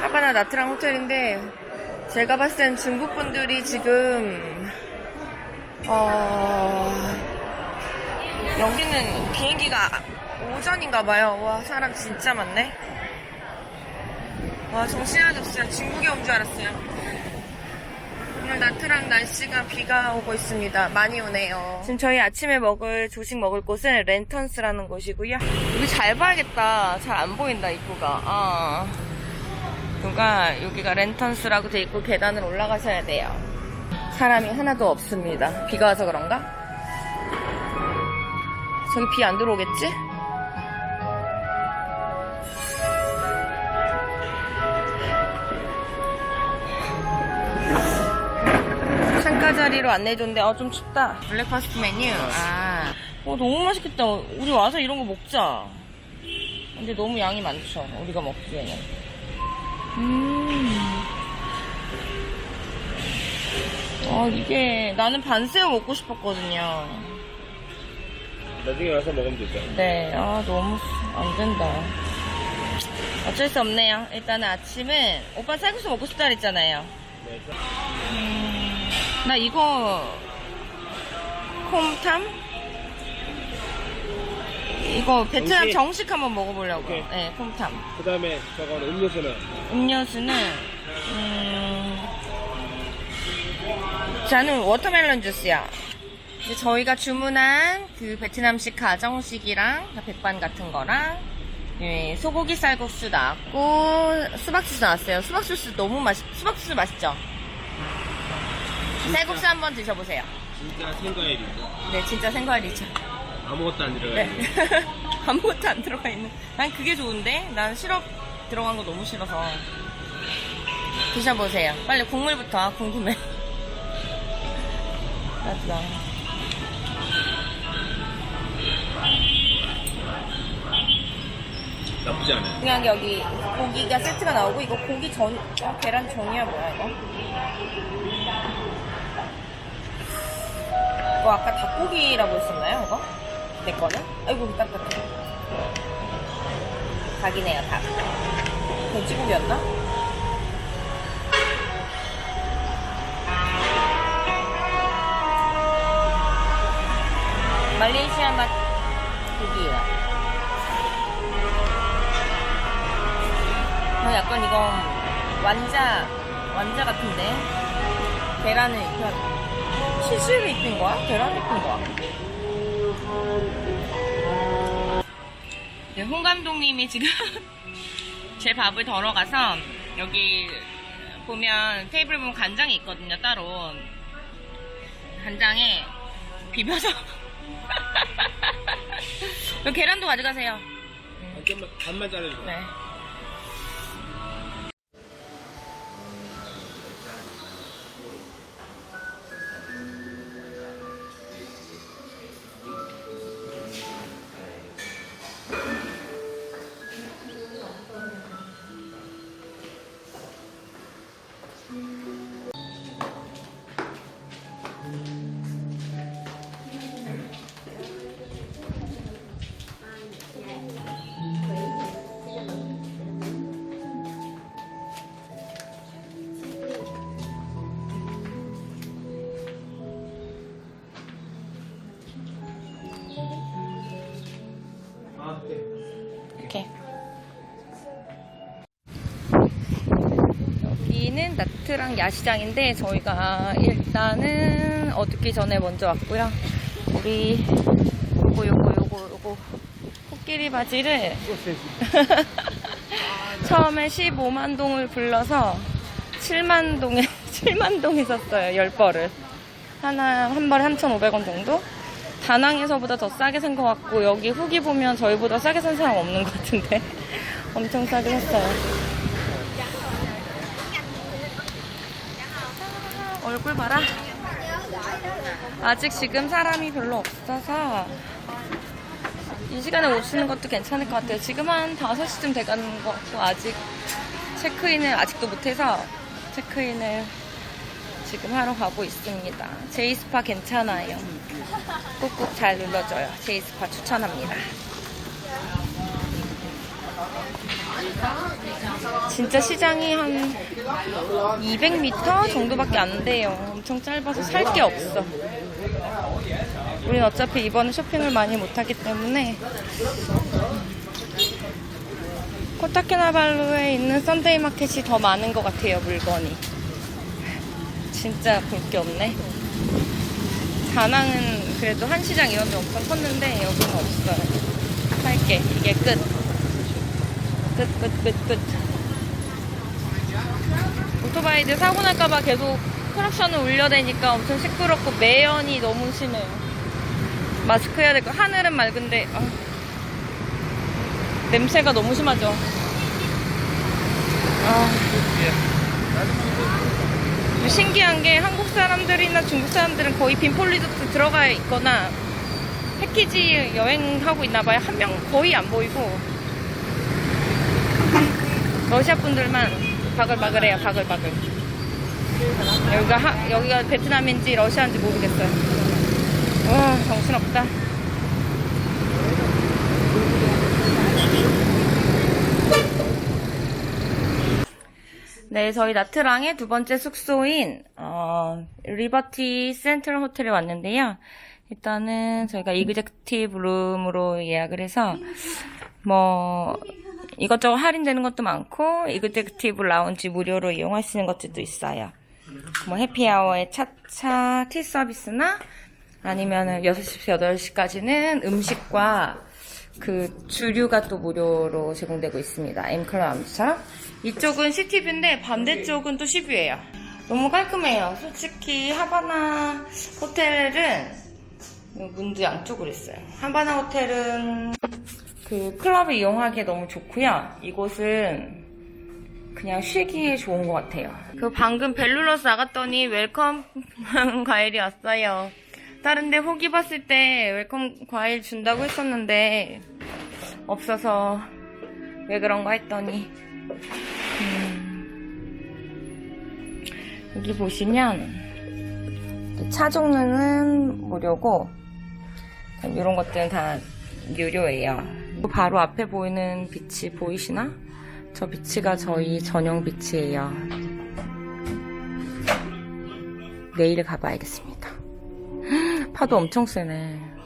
하바나 나트랑 호텔인데 제가 봤을 땐 중국 분들이 지금 어 여기는 비행기가 오전인가 봐요. 와 사람 진짜 많네. 와 정신 하나도 없어요. 중국에 온 줄 알았어요. 오늘 나트랑 날씨가 비가 오고 있습니다. 많이 오네요. 지금 저희 아침에 먹을 조식 먹을 곳은 랜턴스라는 곳이고요. 여기 잘 봐야겠다. 잘 안 보인다 입구가. 아. 누가 여기가 랜턴스라고 돼 있고 계단을 올라가셔야 돼요. 사람이 하나도 없습니다. 비가 와서 그런가? 저기 비 안 들어오겠지? 창가 자리로 안내해줬는데 어 좀 춥다. 블랙퍼스트 메뉴. 아. 어 너무 맛있겠다. 우리 와서 이런 거 먹자. 근데 너무 양이 많죠. 우리가 먹기에는. 음. 아 이게 나는 반새우 먹고 싶었거든요. 나중에 와서 먹으면 되죠. 네, 아 너무 안 된다. 어쩔 수 없네요. 일단은 아침은 오빠 쌀국수 먹고 싶다 그랬잖아요. 네. 나 이거 콤탐? 이거 베트남 정식? 한번 먹어보려고. 오케이. 네, 콤탐. 그 다음에 저건 음료수는 음료수는 음, 저는 워터멜론 주스요. 이제 저희가 주문한 그 베트남식 가정식이랑 백반 같은 거랑 예, 소고기 쌀국수 나왔고 수박 주스 나왔어요. 수박 주스 너무 맛있. 수박 주스 맛있죠? 쌀국수 한번 드셔보세요. 진짜 생과일이죠. 네, 진짜 생과일이죠. 아무것도 안 들어가 네. 있는. 아무것도 안 들어가 있는. 난 그게 좋은데? 난 시럽 들어간 거 너무 싫어서. 드셔보세요. 빨리 국물부터 아, 궁금해. 맞아. 나쁘지 않아요. 그냥 여기 고기가 세트가 나오고 이거 고기 전, 어, 계란 전이야 뭐야 이거? 이거 아까 닭고기라고 했었나요 이거? 내 거는? 아이고 딱딱해. 닭이네요 닭. 돼지고기였나? 말레이시아 맛 고기예요. 어, 약간 이건 완자, 완자 같은데? 계란을 이렇게 치즈를 입힌 거야? 계란을 입힌 거야? 홍 감독님이 지금 제 밥을 덜어 가서 여기 보면 테이블 보면 간장이 있거든요, 따로. 간장에 비벼서. 요 계란도 가져가세요. 한 점만, 반만 자르주세요. 네. 나트랑 야시장인데 저희가 일단은 어둡기 전에 먼저 왔고요. 우리 요거 요거 요거 요거 코끼리 바지를 처음에 15만 동을 불러서 7만 동에 7만 동에 샀어요. 10벌을. 하나 한 벌에 3,500원 정도? 다낭에서보다 더 싸게 산 것 같고 여기 후기 보면 저희보다 싸게 산 사람 없는 것 같은데 엄청 싸게 샀어요. 얼굴 봐라. 아직 지금 사람이 별로 없어서 이 시간에 오시는 것도 괜찮을 것 같아요. 지금 한 5시쯤 돼가는 것 같고 아직 체크인을 아직도 못해서 체크인을 지금 하러 가고 있습니다. 제이스파 괜찮아요. 꾹꾹 잘 눌러줘요. 제이스파 추천합니다. 진짜 시장이 한 200m 정도밖에 안 돼요. 엄청 짧아서 살 게 없어. 우린 어차피 이번에 쇼핑을 많이 못하기 때문에 코타키나발루에 있는 썬데이 마켓이 더 많은 것 같아요, 물건이. 진짜 볼 게 없네. 다낭은 그래도 한 시장 이런 데 엄청 컸는데 여기는 없어요. 살게. 이게 끝. 끝, 끝, 끝, 끝. 오토바이들 사고 날까봐 계속 크락션을 울려대니까 엄청 시끄럽고 매연이 너무 심해요. 마스크 해야 될 거. 하늘은 맑은데 아, 냄새가 너무 심하죠. 아, 신기한 게 한국 사람들이나 중국 사람들은 거의 빈폴리조트 들어가 있거나 패키지 여행하고 있나 봐요. 한 명 거의 안 보이고 러시아 분들만 바글바글해요. 바글바글. 여기가 하- 여기가 베트남인지 러시아인지 모르겠어요. 와 정신없다. 네, 저희 나트랑의 두 번째 숙소인 어, 리버티 센트럴 호텔에 왔는데요. 일단은 저희가 이그젝티브 룸으로 예약을 해서 뭐 이것저것 할인되는 것도 많고 이그젝티브 라운지 무료로 이용할 수 있는 것들도 있어요. 뭐 해피아워의 차차 티 서비스나 아니면은 6시부터 8시까지는 음식과 그 주류가 또 무료로 제공되고 있습니다. 엠클 라운지처럼. 이쪽은 시티뷰인데 반대쪽은 또 시뷰예요. 너무 깔끔해요. 솔직히 하바나 호텔은 문도 양쪽으로 있어요. 하바나 호텔은 그 클럽을 이용하기에 너무 좋고요. 이곳은 그냥 쉬기에 좋은 것 같아요. 그 방금 벨룰러스 나갔더니 웰컴 과일이 왔어요. 다른데 후기 봤을 때 웰컴 과일 준다고 했었는데 없어서 왜 그런가 했더니 음, 여기 보시면 차 종류는 무료고 이런 것들은 다 유료예요. 바로 앞에 보이는 빛이 보이시나? 저 비치가 저희 전용 비치예요. 내일 가봐야겠습니다. 파도 엄청 세네.